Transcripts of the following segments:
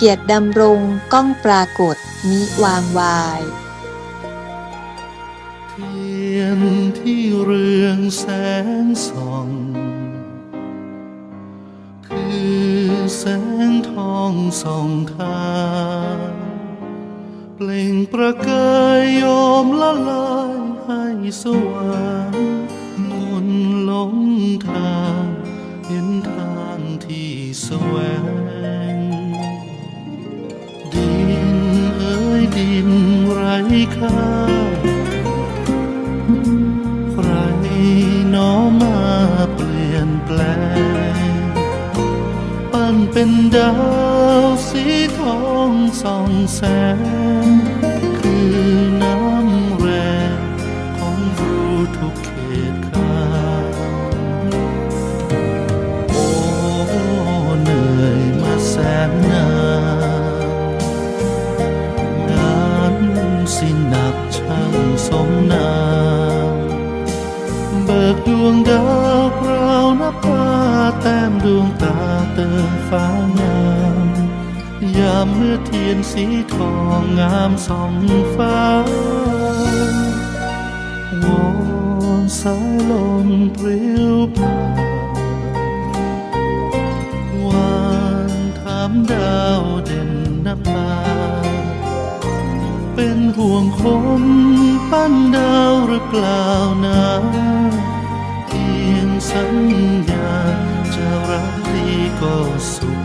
เกียรติดำรงก้องปรากฏมิวางวาย เทียนที่เรืองแสงส่อง คือแสงทองส่องทางเปล่งประกายโยมละลายให้สว่าง อ้ยดินไร้ค่า ใครน้อมาเปลี่ยนแปลง ปั้นเป็นดาวสีทองส่องแสง ดวงดาวพราวนับว่าแต้มดวงตาเติมฟ้างาม ยามเมื่อเทียนสีทองงามส่องฟ้าวอนสายลมปลิวผ่านวานถามดาวเด่นนภาเป็นห่วงคนปั้นดาวหรือเปล่านะ สัญญาจะรักดีก็สุข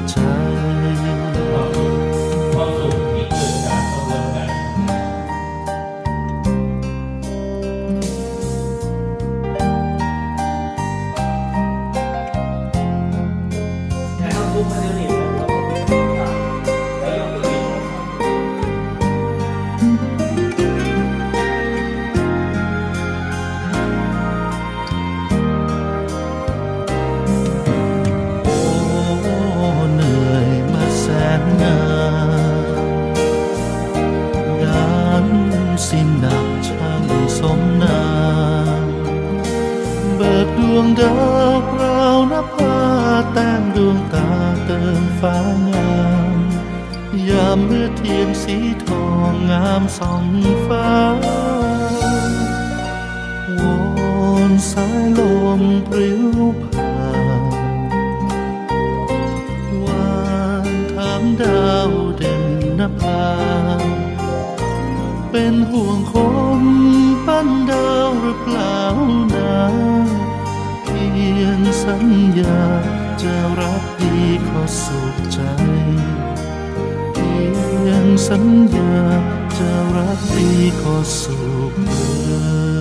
ดาวพราวนภาแต้มดวงตาเติมฟ้างาม ยามเมื่อเทียนสีทองงามส่องฟ้าวอนสายลมปลิวผ่านวานถามดาวเด่นนภา เป็นห่วงคมปั้นดาวหรือเปล่านะ ยงสัญญา จะรักดีขอสุขใจเพียงสัญญา จะรักดีขอสุขเอ่ย